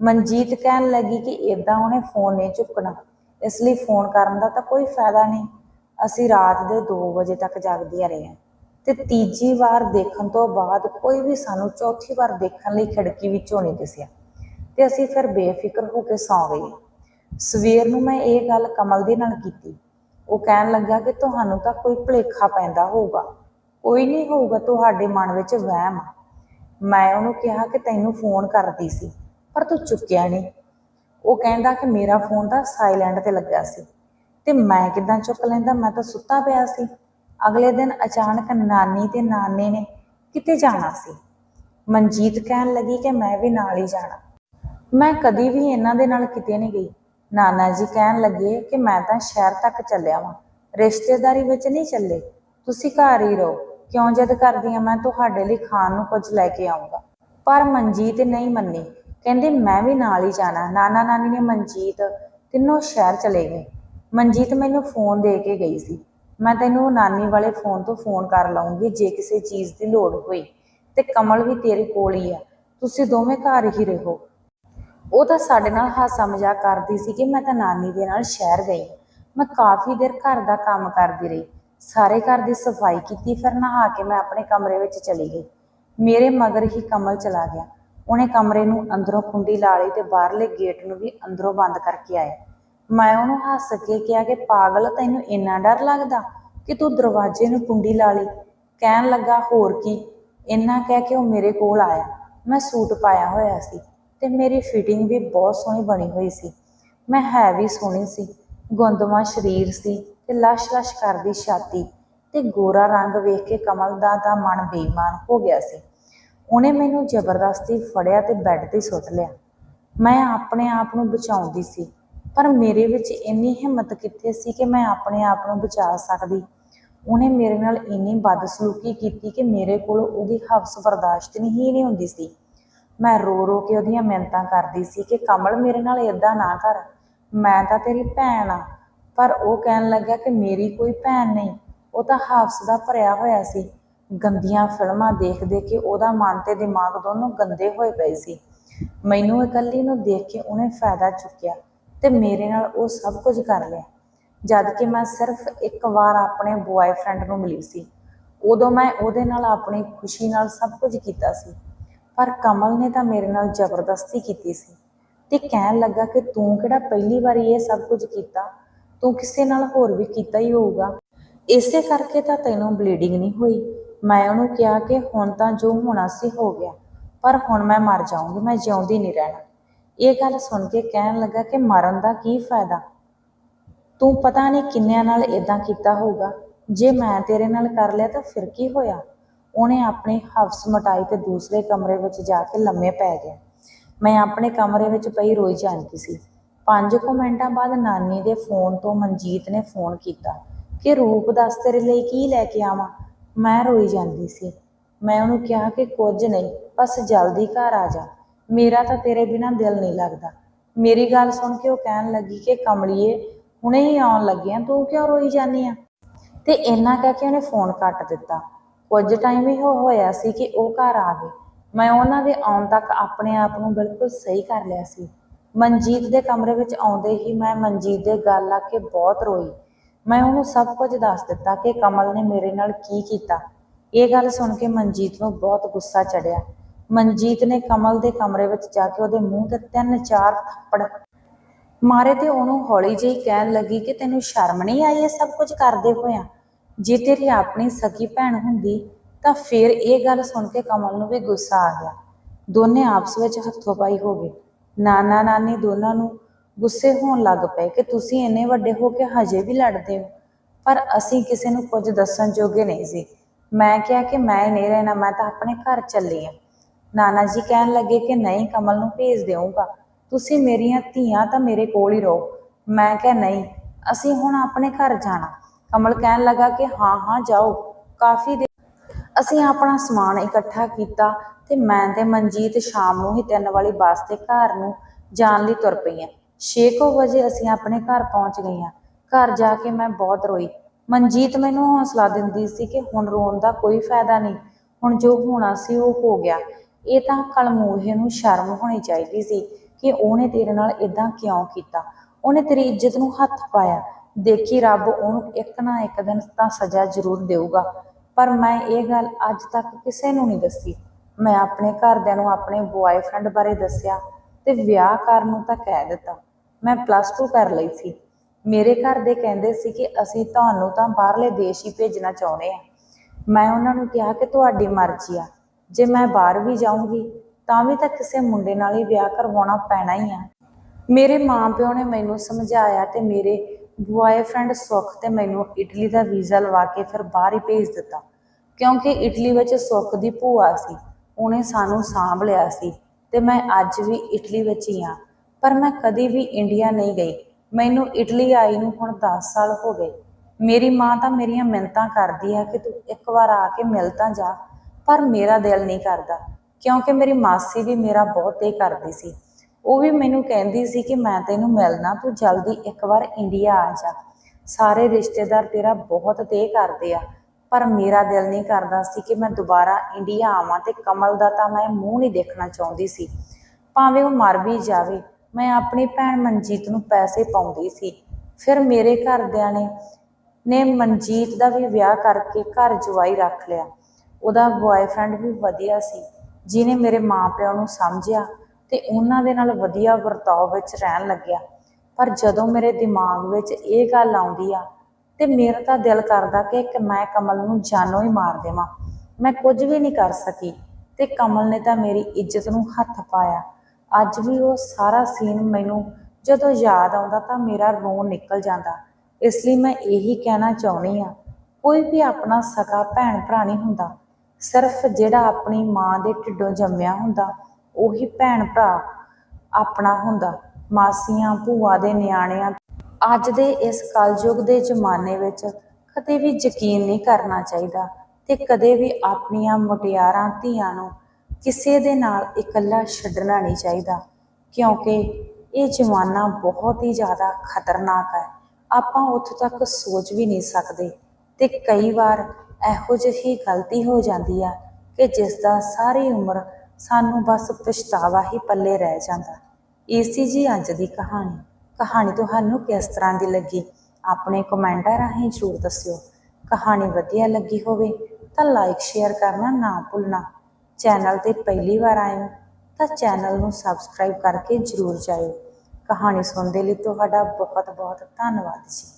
ਮਨਜੀਤ ਕਹਿਣ ਲੱਗੀ ਕਿ ਇਦਾਂ ਉਹਨੇ ਫੋਨ ਨਹੀਂ ਚੁੱਕਣਾ, ਇਸ ਲਈ ਫੋਨ ਕਰਨ ਦਾ ਤਾਂ ਕੋਈ ਫਾਇਦਾ ਨਹੀਂ। ਅਸੀਂ ਰਾਤ ਦੇ 2 ਵਜੇ ਤੱਕ ਜਾਗਦੀਆਂ ਰਹੀਆਂ ਤੇ ਤੀਜੀ ਵਾਰ ਦੇਖਣ ਤੋਂ ਬਾਅਦ ਕੋਈ ਵੀ ਸਾਨੂੰ ਚੌਥੀ ਵਾਰ ਦੇਖਣ ਲਈ ਖਿੜਕੀ ਵਿੱਚੋਂ ਨਹੀਂ ਦਿਸਿਆ। ਤੇ ਅਸੀਂ ਫਿਰ ਬੇਫਿਕਰ ਹੋ ਕੇ ਸੌਂ ਗਏ। ਸਵੇਰ ਨੂੰ ਮੈਂ ਇਹ ਗੱਲ ਕਮਲ ਦੇ ਨਾਲ ਕੀਤੀ। ਉਹ ਕਹਿਣ ਲੱਗਾ ਕਿ ਤੁਹਾਨੂੰ ਤਾਂ ਕੋਈ ਭੁਲੇਖਾ ਪੈਂਦਾ ਹੋਊਗਾ। ਕੋਈ ਨਹੀਂ ਹੋਊਗਾ, ਤੁਹਾਡੇ ਮਨ ਵਿੱਚ ਵਹਿਮ ਆ। ਮੈਂ ਉਹਨੂੰ ਕਿਹਾ ਕਿ ਤੈਨੂੰ ਫੋਨ ਕਰਦੀ ਸੀ, ਪਰ ਤੂੰ ਚੁੱਕਿਆ ਨਹੀਂ। ਉਹ ਕਹਿੰਦਾ ਕਿ ਮੇਰਾ ਫੋਨ ਤਾਂ ਸਾਇਲੈਂਟ ਤੇ ਲੱਗਾ ਸੀ। ਤੇ ਮੈਂ ਕਿਦਾਂ ਚੁੱਕ ਲੈਂਦਾ? ਮੈਂ ਤਾਂ ਸੁੱਤਾ ਪਿਆ ਸੀ। ਅਗਲੇ ਦਿਨ ਅਚਾਨਕ ਨਾਨੀ ਤੇ ਨਾਨੇ ਨੇ ਕਿਤੇ ਜਾਣਾ ਸੀ। ਮਨਜੀਤ ਕਹਿਣ ਲੱਗੀ ਕਿ ਮੈਂ ਵੀ ਨਾਲ ਹੀ ਜਾਣਾ। ਮੈਂ ਕਦੀ ਵੀ ਇਹਨਾਂ ਦੇ ਨਾਲ ਕਿਤੇ ਨਹੀਂ ਗਈ। ਨਾਨਾ ਜੀ ਕਹਿਣ ਲੱਗੇ ਕਿ ਮੈਂ ਤਾਂ ਸ਼ਹਿਰ ਤੱਕ ਚੱਲਿਆ ਵਾਂ। ਰਿਸ਼ਤੇਦਾਰੀ ਵਿੱਚ ਨਹੀਂ ਚੱਲੇ। ਤੁਸੀਂ ਘਰ ਹੀ ਰਹੋ। ਕਿਉਂ ਜਦ ਕਰਦੀ ਆ ਮੈਂ ਤੁਹਾਡੇ ਲਈ ਖਾਣ ਨੂੰ ਕੁਝ ਲੈ ਕੇ ਆਉਂਗਾ ਪਰ ਮਨਜੀਤ ਨਹੀਂ ਮੰਨੀ। ਕਹਿੰਦੇ, ਮੈਂ ਵੀ ਨਾਲ ਹੀ ਜਾਣਾ। ਨਾਨਾ ਨਾਨੀ ਨੇ ਮਨਜੀਤ ਤਿੰਨੋਂ ਸ਼ਹਿਰ ਚਲੇ ਗਏ। ਮਨਜੀਤ ਮੈਨੂੰ ਫੋਨ ਦੇ ਕੇ ਗਈ ਸੀ। ਮੈਂ ਤੈਨੂੰ ਨਾਨੀ ਵਾਲੇ ਫੋਨ ਤੋਂ ਫੋਨ ਕਰ ਲਵਾਂਗੀ ਜੇ ਕਿਸੇ ਚੀਜ਼ ਦੀ ਲੋੜ ਹੋਈ। ਤੇ ਕਮਲ ਵੀ ਤੇਰੇ ਕੋਲ ਹੀ ਆ। ਤੁਸੀਂ ਦੋਵੇਂ ਘਰ ਹੀ ਰਹੋ। ਉਹ ਤਾਂ ਸਾਡੇ ਨਾਲ ਹਾਸਾ ਮਜ਼ਾਕ ਕਰਦੀ ਸੀ ਕਿ ਮੈਂ ਤਾਂ ਨਾਨੀ ਦੇ ਨਾਲ ਸ਼ਹਿਰ ਗਈ। ਮੈਂ ਕਾਫੀ ਦੇਰ ਘਰ ਦਾ ਕੰਮ ਕਰਦੀ ਰਹੀ। ਸਾਰੇ ਘਰ ਦੀ ਸਫ਼ਾਈ ਕੀਤੀ, ਫਿਰ ਨਹਾ ਕੇ ਮੈਂ ਆਪਣੇ ਕਮਰੇ ਵਿੱਚ ਚਲੀ ਗਈ। ਮੇਰੇ ਮਗਰ ਹੀ ਕਮਲ ਚਲਾ ਗਿਆ। ਉਹਨੇ ਕਮਰੇ ਨੂੰ ਅੰਦਰੋਂ ਕੁੰਡੀ ਲਾ ਲਈ ਤੇ ਬਾਹਰਲੇ ਗੇਟ ਨੂੰ ਵੀ ਅੰਦਰੋਂ ਬੰਦ ਕਰਕੇ ਆਇਆ। ਮੈਂ ਉਹਨੂੰ ਹੱਸ ਕੇ ਕਿਹਾ ਕਿ ਪਾਗਲ, ਤੈਨੂੰ ਇੰਨਾ ਡਰ ਲੱਗਦਾ ਕਿ ਤੂੰ ਦਰਵਾਜ਼ੇ ਨੂੰ ਕੁੰਡੀ ਲਾ ਲਈ? ਕਹਿਣ ਲੱਗਾ, ਹੋਰ ਕੀ? ਇੰਨਾ ਕਹਿ ਕੇ ਉਹ ਮੇਰੇ ਕੋਲ ਆਇਆ। ਮੈਂ ਸੂਟ ਪਾਇਆ ਹੋਇਆ ਸੀ ਤੇ ਮੇਰੀ ਫਿਟਿੰਗ ਵੀ ਬਹੁਤ ਸੋਹਣੀ ਬਣੀ ਹੋਈ ਸੀ। ਮੈਂ ਹੈ ਵੀ ਸੋਹਣੀ ਸੀ ਗੁੰਦਮਾ ਸਰੀਰ ਸੀ ਤੇ ਲਸ਼-ਲਸ਼ ਕਰਦੀ ਛਾਤੀ ਤੇ ਗੋਰਾ ਰੰਗ ਵੇਖ ਕੇ ਕਮਲ ਦਾ ਤਾਂ ਮਨ ਬੇਈਮਾਨ ਹੋ ਗਿਆ ਸੀ। ਉਹਨੇ ਮੈਨੂੰ ਜ਼ਬਰਦਸਤੀ ਫੜਿਆ ਤੇ ਬੈੱਡ ਤੇ ਸੁੱਟ ਲਿਆ। ਮੈਂ ਆਪਣੇ ਆਪ ਨੂੰ ਬਚਾਉਂਦੀ ਸੀ। ਪਰ ਮੇਰੇ ਵਿੱਚ ਇੰਨੀ ਹਿੰਮਤ ਕਿੱਥੇ ਸੀ ਕਿ ਮੈਂ ਆਪਣੇ ਆਪ ਨੂੰ ਬਚਾ ਸਕਦੀ? ਉਹਨੇ ਮੇਰੇ ਨਾਲ ਇੰਨੀ ਬਦਸਲੂਕੀ ਕੀਤੀ ਕਿ ਮੇਰੇ ਕੋਲ ਉਹਦੀ ਹਵਸ ਬਰਦਾਸ਼ਤ ਨਹੀਂ, ਹੀ ਨਹੀਂ ਹੁੰਦੀ ਸੀ। ਮੈਂ ਰੋ ਰੋ ਕੇ ਉਹਦੀਆਂ ਮਿੰਨਤਾਂ ਕਰਦੀ ਸੀ ਕਿ ਕਮਲ ਮੇਰੇ ਨਾਲ ਇਦਾਂ ਨਾ ਕਰ, ਮੈਂ ਤਾਂ ਤੇਰੀ ਭੈਣ ਆ। ਪਰ ਉਹ ਕਹਿਣ ਲੱਗਾ ਕਿ ਮੇਰੀ ਕੋਈ ਭੈਣ ਨਹੀਂ, ਉਹ ਤਾਂ ਹਵਸ ਦਾ ਭਰਿਆ ਹੋਇਆ ਸੀ। ਗੰਦੀਆਂ ਫਿਲਮਾਂ ਦੇਖ ਦੇਖ ਕੇ ਉਹਦਾ ਮਨ ਤੇ ਦਿਮਾਗ ਦੋਨੋਂ ਗੰਦੇ ਹੋਏ ਪਏ ਸੀ। ਮੈਨੂੰ ਇਕੱਲੀ ਨੂੰ ਦੇਖ ਕੇ ਉਹਨੇ ਫਾਇਦਾ ਚੁੱਕਿਆ। ਤੇ ਮੇਰੇ ਨਾਲ ਉਹ ਸਭ ਕੁਝ ਕਰ ਲਿਆ। ਜਦ ਕਿ ਮੈਂ ਸਿਰਫ ਇੱਕ ਵਾਰ ਆਪਣੇ ਬੁਆਏਫ੍ਰੈਂਡ ਨੂੰ ਮਿਲੀ ਸੀ। ਉਦੋਂ ਮੈਂ ਉਹਦੇ ਨਾਲ ਆਪਣੀ ਖੁਸ਼ੀ ਨਾਲ ਸਭ ਕੁਝ ਕੀਤਾ ਸੀ। ਪਰ ਕਮਲ ਨੇ ਤਾਂ ਮੇਰੇ ਨਾਲ ਜ਼ਬਰਦਸਤੀ ਕੀਤੀ ਸੀ ਤੇ ਕਹਿਣ ਲੱਗਾ ਕਿ ਤੂੰ ਕਿਹੜਾ ਪਹਿਲੀ ਵਾਰੀ ਇਹ ਸਭ ਕੁਝ ਕੀਤਾ? ਤੂੰ ਕਿਸੇ ਨਾਲ ਹੋਰ ਵੀ ਕੀਤਾ ਹੀ ਹੋਊਗਾ। ਇਸੇ ਕਰਕੇ ਤਾਂ ਤੈਨੂੰ ਬਲੀਡਿੰਗ ਨਹੀਂ ਹੋਈ। ਮੈਂ ਉਹਨੂੰ ਕਿਹਾ ਕਿ ਹੁਣ ਤਾਂ ਜੋ ਹੋਣਾ ਸੀ ਹੋ ਗਿਆ। ਪਰ ਹੁਣ ਮੈਂ ਮਰ ਜਾਊਂਗੀ, ਮੈਂ ਜਿਉਂਦੀ ਨਹੀਂ ਰਹਿਣਾ। ਇਹ ਗੱਲ ਸੁਣ ਕੇ ਕਹਿਣ ਲੱਗਾ ਕਿ ਮਰਨ ਦਾ ਕੀ ਫਾਇਦਾ? ਤੂੰ ਪਤਾ ਨਹੀਂ ਕਿੰਨਿਆਂ ਨਾਲ ਇਦਾਂ ਕੀਤਾ ਹੋਊਗਾ। ਜੇ ਮੈਂ ਤੇਰੇ ਨਾਲ ਕਰ ਲਿਆ ਤਾਂ ਫਿਰ ਕੀ ਹੋਇਆ? ਉਹਨੇ ਆਪਣੀ ਹਫ਼ਸ ਮਟਾਈ ਤੇ ਦੂਸਰੇ ਕਮਰੇ ਵਿੱਚ ਜਾ ਕੇ ਲੰਮੇ ਪੈ ਗਿਆ। ਮੈਂ ਆਪਣੇ ਕਮਰੇ ਵਿੱਚ ਪਈ ਰੋਈ ਜਾਂਦੀ ਸੀ। ਪੰਜ ਕੁ ਮਿੰਟਾਂ ਬਾਅਦ ਨਾਨੀ ਦੇ ਫੋਨ ਤੋਂ ਮਨਜੀਤ ਨੇ ਫੋਨ ਕੀਤਾ ਕਿ ਰੂਪ ਦੱਸ ਤੇਰੇ ਲਈ ਕੀ ਲੈ ਕੇ ਆਵਾਂ। ਮੈਂ ਰੋਈ ਜਾਂਦੀ ਸੀ। ਮੈਂ ਉਹਨੂੰ ਕਿਹਾ ਕਿ ਕੁਝ ਨਹੀਂ, ਬਸ ਜਲਦੀ ਘਰ ਆ ਜਾ। ਮੇਰਾ ਤਾਂ ਤੇਰੇ ਬਿਨਾਂ ਦਿਲ ਨਹੀਂ ਲੱਗਦਾ। ਮੇਰੀ ਗੱਲ ਸੁਣ ਕੇ ਉਹ ਕਹਿਣ ਲੱਗੀ ਕਿ ਕਮਲੀਏ, ਹੁਣੇ ਹੀ ਆਉਣ ਲੱਗੇ ਤੂੰ ਕਿਉਂ ਰੋਈ ਜਾਂਦੀ ਆ? ਤੇ ਇੰਨਾ ਕਹਿ ਕੇ ਉਹਨੇ ਫੋਨ ਕੱਟ ਦਿੱਤਾ। ਕੁਝ ਟਾਈਮ ਹੀ ਹੋਇਆ ਸੀ ਕਿ ਉਹ ਘਰ ਆ ਗਏ। ਮੈਂ ਉਹਨਾਂ ਦੇ ਆਉਣ ਤੱਕ ਆਪਣੇ ਆਪ ਨੂੰ ਬਿਲਕੁਲ ਸਹੀ ਕਰ ਲਿਆ ਸੀ। ਮਨਜੀਤ ਦੇ ਕਮਰੇ ਵਿੱਚ ਆਉਂਦੇ ਹੀ ਮੈਂ ਮਨਜੀਤ ਦੇ ਗੱਲ ਆ ਕੇ ਬਹੁਤ ਰੋਈ। ਮੈਂ ਉਹਨੂੰ ਸਭ ਕੁਝ ਦੱਸ ਦਿੱਤਾ ਕਿ ਕਮਲ ਨੇ ਮੇਰੇ ਨਾਲ ਕੀ ਕੀਤਾ। ਇਹ ਗੱਲ ਸੁਣ ਕੇ ਮਨਜੀਤ ਨੂੰ ਬਹੁਤ ਗੁੱਸਾ ਚੜਿਆ। ਮਨਜੀਤ ਨੇ ਕਮਲ ਦੇ ਕਮਰੇ ਵਿੱਚ ਜਾ ਕੇ ਉਹਦੇ ਮੂੰਹ ਤੇ ਤਿੰਨ ਚਾਰ ਥੱਪੜ ਮਾਰੇ ਤੇ ਉਹਨੂੰ ਹੌਲੀ ਜਿਹੀ ਕਹਿਣ ਲੱਗੀ ਕਿ ਤੈਨੂੰ ਸ਼ਰਮ ਨਹੀਂ ਆਈ ਇਹ ਸਭ ਕੁਝ ਕਰਦੇ ਹੋਇਆ? ਜੇ ਤੇਰੀ ਆਪਣੀ ਸਕੀ ਭੈਣ ਹੁੰਦੀ, ਤਾਂ ਫਿਰ ਇਹ ਗੱਲ ਸੁਣ ਕੇ ਕਮਲ ਨੂੰ ਵੀ ਗੁੱਸਾ ਆ ਗਿਆ। ਦੋਨੇ ਆਪਸ ਵਿੱਚ ਹੱਥੋਂ ਪਾਈ ਹੋ ਗਏ। ਨਾਨਾ ਨਾਨੀ ਦੋਨਾਂ ਨੂੰ ਗੁੱਸੇ ਹੋਣ ਲੱਗ ਪਏ ਕਿ ਤੁਸੀਂ ਇੰਨੇ ਵੱਡੇ ਹੋ ਕੇ ਹਜੇ ਵੀ ਲੜਦੇ ਹੋ। ਪਰ ਅਸੀਂ ਕਿਸੇ ਨੂੰ ਕੁਝ ਦੱਸਣ ਜੋਗੇ ਨਹੀਂ ਸੀ। ਮੈਂ ਕਿਹਾ ਕਿ ਮੈਂ ਨਹੀਂ ਰਹਿਣਾ, ਮੈਂ ਤਾਂ ਆਪਣੇ ਘਰ ਚੱਲੀ ਆ। ਨਾਨਾ ਜੀ ਕਹਿਣ ਲੱਗੇ ਕਿ ਨਹੀਂ, ਕਮਲ ਨੂੰ ਭੇਜ ਦੇਵਾਂਗਾ ਤੁਸੀਂ ਮੇਰੀਆਂ ਧੀਆਂ ਤਾਂ ਮੇਰੇ ਕੋਲ ਹੀ ਰਹੋ। ਮੈਂ ਕਿਹਾ, ਨਹੀਂ, ਅਸੀਂ ਹੁਣ ਆਪਣੇ ਘਰ ਜਾਣਾ। ਕਮਲ ਕਹਿਣ ਲੱਗਾ ਕਿ ਹਾਂ ਹਾਂ, ਜਾਓ। ਕਾਫੀ ਦੇ ਅਸੀਂ ਆਪਣਾ ਸਮਾਨ ਇਕੱਠਾ ਕੀਤਾ ਤੇ ਮੈਂ ਤੇ ਮਨਜੀਤ ਸ਼ਾਮ ਨੂੰ ਹੀ ਤਿੰਨ ਵਾਲੀ ਬੱਸ ਤੇ ਘਰ ਨੂੰ ਜਾਣ ਲਈ ਤੁਰ ਪਈਆਂ। 6:00 ਵਜੇ ਅਸੀਂ ਆਪਣੇ ਘਰ ਪਹੁੰਚ ਗਈਆਂ। ਘਰ ਜਾ ਕੇ ਮੈਂ ਬਹੁਤ ਰੋਈ। ਮਨਜੀਤ ਮੈਨੂੰ ਹੌਸਲਾ ਦਿੰਦੀ ਸੀ ਕਿ ਹੁਣ ਰੋਣ ਦਾ ਕੋਈ ਫਾਇਦਾ ਨਹੀਂ। ਹੁਣ ਜੋ ਹੋਣਾ ਸੀ ਉਹ ਹੋ ਗਿਆ। ਇਹ ਤਾਂ ਕਲਮੂਹੇ ਨੂੰ ਸ਼ਰਮ ਹੋਣੀ ਚਾਹੀਦੀ ਸੀ ਕਿ ਉਹਨੇ ਤੇਰੇ ਨਾਲ ਇਦਾਂ ਕਿਉਂ ਕੀਤਾ? ਉਹਨੇ ਤੇਰੀ ਇੱਜ਼ਤ ਨੂੰ ਹੱਥ ਪਾਇਆ। ਦੇਖੀ ਰੱਬ ਉਹਨੂੰ ਇੱਕ ਨਾ ਇੱਕ ਦਿਨ ਤਾਂ ਸਜ਼ਾ ਜ਼ਰੂਰ ਦੇਊਗਾ। ਪਰ ਮੈਂ ਇਹ ਗੱਲ ਅੱਜ ਤੱਕ ਕਿਸੇ ਨੂੰ ਨਹੀਂ ਦੱਸੀ। ਮੈਂ ਆਪਣੇ ਘਰਦਿਆਂ ਨੂੰ ਆਪਣੇ ਬੁਆਏਫ੍ਰੈਂਡ ਬਾਰੇ ਦੱਸਿਆ ਤੇ ਵਿਆਹ ਕਰਨ ਨੂੰ ਤਾਂ ਕਹਿ ਦਿੱਤਾ। ਮੈਂ ਪਲੱਸ 2 ਕਰ ਲਈ ਸੀ। ਮੇਰੇ ਘਰ ਦੇ ਕਹਿੰਦੇ ਸੀ ਕਿ ਅਸੀਂ ਤੁਹਾਨੂੰ ਤਾਂ ਬਾਹਰਲੇ ਦੇਸ਼ ਹੀ ਭੇਜਣਾ ਚਾਹੁੰਦੇ ਆ ਮੈਂ ਉਹਨਾਂ ਨੂੰ ਕਿਹਾ ਕਿ ਤੁਹਾਡੀ ਮਰਜ਼ੀ ਆ। ਜੇ ਮੈਂ ਬਾਹਰ ਵੀ ਜਾਊਂਗੀ, ਤਾਂ ਵੀ ਤਾਂ ਕਿਸੇ ਮੁੰਡੇ ਨਾਲ ਹੀ ਵਿਆਹ ਕਰਵਾਉਣਾ ਪੈਣਾ ਹੀ ਆ। ਮੇਰੇ ਮਾਪਿਓ ਨੇ ਮੈਨੂੰ ਸਮਝਾਇਆ ਤੇ ਮੇਰੇ ਬੁਆਏਫ੍ਰੈਂਡ ਸੁੱਖ ਤੇ ਮੈਨੂੰ ਇਟਲੀ ਦਾ ਵੀਜ਼ਾ ਲਵਾ ਕੇ ਫਿਰ ਬਾਹਰ ਹੀ ਭੇਜ ਦਿੱਤਾ। ਕਿਉਂਕਿ ਇਟਲੀ ਵਿੱਚ ਸੁੱਖ ਦੀ ਭੂਆ ਸੀ, ਉਹਨੇ ਸਾਨੂੰ ਸਾਂਭ ਲਿਆ ਸੀ ਤੇ ਮੈਂ ਅੱਜ ਵੀ ਇਟਲੀ ਵਿੱਚ ਹੀ ਆ ਪਰ ਮੈਂ ਕਦੀ ਵੀ ਇੰਡੀਆ ਨਹੀਂ ਗਈ। ਮੈਨੂੰ ਇਟਲੀ ਆਈ ਨੂੰ ਹੁਣ 10 ਸਾਲ ਹੋ ਗਏ। ਮੇਰੀ ਮਾਂ ਤਾਂ ਮੇਰੀਆਂ ਮਿੰਨਤਾਂ ਕਰਦੀ ਆ ਕਿ ਤੂੰ ਇੱਕ ਵਾਰ ਆ ਕੇ ਮਿਲ ਤਾਂ ਜਾ। ਪਰ ਮੇਰਾ ਦਿਲ ਨਹੀਂ ਕਰਦਾ, ਕਿਉਂਕਿ ਮੇਰੀ ਮਾਸੀ ਵੀ ਮੇਰਾ ਬਹੁਤ ਇਹ ਕਰਦੀ ਸੀ। ਉਹ ਵੀ ਮੈਨੂੰ ਕਹਿੰਦੀ ਸੀ ਕਿ ਮੈਂ ਤੈਨੂੰ ਮਿਲਣਾ, ਤੂੰ ਜਲਦੀ ਇੱਕ ਵਾਰ ਇੰਡੀਆ ਆ ਜਾ। ਸਾਰੇ ਰਿਸ਼ਤੇਦਾਰ ਤੇਰਾ ਬਹੁਤ ਤੇ ਕਰਦੇ ਆ, ਪਰ ਮੇਰਾ ਦਿਲ ਨਹੀਂ ਕਰਦਾ ਸੀ ਕਿ ਮੈਂ ਦੁਬਾਰਾ ਇੰਡੀਆ ਆਵਾਂ ਤੇ ਕਮਲ ਦਾ ਤਾਂ ਮੈਂ ਮੂੰਹ ਨਹੀਂ ਦੇਖਣਾ ਚਾਹੁੰਦੀ ਸੀ। ਭਾਵੇਂ ਉਹ ਮਰ ਵੀ ਜਾਵੇ, ਮੈਂ ਆਪਣੀ ਭੈਣ ਮਨਜੀਤ ਨੂੰ ਪੈਸੇ ਪਾਉਂਦੀ ਸੀ। ਫਿਰ ਮੇਰੇ ਘਰਦਿਆਂ ਨੇ ਨੇ ਮਨਜੀਤ ਦਾ ਵੀ ਵਿਆਹ ਕਰਕੇ ਘਰ ਜਵਾਈ ਰੱਖ ਲਿਆ। ਉਹਦਾ ਬੁਆਏਫ੍ਰੈਂਡ ਵੀ ਵਧੀਆ ਸੀ ਜਿਨੇ ਮੇਰੇ ਮਾਪਿਆਂ ਨੂੰ ਸਮਝਿਆ ਤੇ ਉਹਨਾਂ ਦੇ ਨਾਲ ਵਧੀਆ ਵਰਤਾਓ ਵਿੱਚ ਰਹਿਣ ਲੱਗਿਆ। ਪਰ ਜਦੋਂ ਮੇਰੇ ਦਿਮਾਗ ਵਿੱਚ ਇਹ ਗੱਲ ਆਉਂਦੀ ਆ ਤੇ ਮੇਰਾ ਤਾਂ ਦਿਲ ਕਰਦਾ ਕਿ ਇੱਕ ਮੈਂ ਕਮਲ ਨੂੰ ਜਾਨੋਂ ਹੀ ਮਾਰ ਦੇਵਾਂ, ਮੈਂ ਕੁਝ ਵੀ ਨਹੀਂ ਕਰ ਸਕੀ ਤੇ ਕਮਲ ਨੇ ਤਾਂ ਮੇਰੀ ਇੱਜ਼ਤ ਨੂੰ ਹੱਥ ਪਾਇਆ। ਅੱਜ ਵੀ ਉਹ ਸਾਰਾ ਸੀਨ ਮੈਨੂੰ ਜਦੋਂ ਯਾਦ ਆਉਂਦਾ ਤਾਂ ਮੇਰਾ ਰੋਣ ਨਿਕਲ ਜਾਂਦਾ। ਇਸ ਲਈ ਮੈਂ ਇਹੀ ਕਹਿਣਾ ਚਾਹੁੰਦੀ ਆ, ਕੋਈ ਵੀ ਆਪਣਾ ਸਕਾ ਭੈਣ ਭਰਾ ਨਹੀਂ ਹੁੰਦਾ ਸਿਰਫ ਜਿਹੜਾ ਆਪਣੀ ਮਾਂ ਦੇ ਢਿੱਡੋਂ ਜੰਮਿਆ ਹੁੰਦਾ, ਉਹੀ ਭੈਣ ਭਰਾ ਆਪਣਾ ਹੁੰਦਾ। ਮਾਸੀਆਂ, ਭੂਆ ਦੇ ਨਿਆਣਿਆਂ ਅੱਜ ਦੇ ਇਸ ਕਲਯੁਗ ਦੇ ਜ਼ਮਾਨੇ ਵਿੱਚ ਕਦੇ ਵੀ ਯਕੀਨ ਨਹੀਂ ਕਰਨਾ ਚਾਹੀਦਾ ਤੇ ਕਦੇ ਵੀ ਆਪਣੀਆਂ ਮੁਟਿਆਰਾਂ ਧੀਆਂ ਨੂੰ ਕਿਸੇ ਦੇ ਨਾਲ ਇਕੱਲਾ ਛੱਡਣਾ ਨਹੀਂ ਚਾਹੀਦਾ, ਕਿਉਂਕਿ ਇਹ ਜ਼ਮਾਨਾ ਬਹੁਤ ਹੀ ਜ਼ਿਆਦਾ ਖਤਰਨਾਕ ਹੈ। ਆਪਾਂ ਉੱਥੋਂ ਤੱਕ ਸੋਚ ਵੀ ਨਹੀਂ ਸਕਦੇ ਤੇ ਕਈ ਵਾਰ ਇਹੋ ਜਿਹੀ ਗਲਤੀ ਹੋ ਜਾਂਦੀ ਆ ਕਿ ਜਿਸ ਦਾ ਸਾਰੀ ਉਮਰ ਸਾਨੂੰ ਬਸ ਪਛਤਾਵਾ ਹੀ ਪੱਲੇ ਰਹਿ ਜਾਂਦਾ। ਇਹ ਸੀ ਜੀ ਅੱਜ ਦੀ ਕਹਾਣੀ। ਕਹਾਣੀ ਤੁਹਾਨੂੰ ਕਿਸ ਤਰ੍ਹਾਂ ਦੀ ਲੱਗੀ? ਆਪਣੇ ਕਮੈਂਟਾਂ ਰਾਹੀਂ ਜ਼ਰੂਰ ਦੱਸਿਓ। ਕਹਾਣੀ ਵਧੀਆ ਲੱਗੀ ਹੋਵੇ ਤਾਂ ਲਾਈਕ, ਸ਼ੇਅਰ ਕਰਨਾ ਨਾ ਭੁੱਲਣਾ। ਚੈਨਲ ਤੇ ਪਹਿਲੀ ਵਾਰ ਆਏ ਹੋ ਤਾਂ ਚੈਨਲ ਨੂੰ ਸਬਸਕ੍ਰਾਈਬ ਕਰਕੇ ਜ਼ਰੂਰ ਜਾਇਓ। ਕਹਾਣੀ ਸੁਣਨ ਦੇ ਲਈ ਤੁਹਾਡਾ ਬਹੁਤ ਬਹੁਤ ਧੰਨਵਾਦ ਜੀ।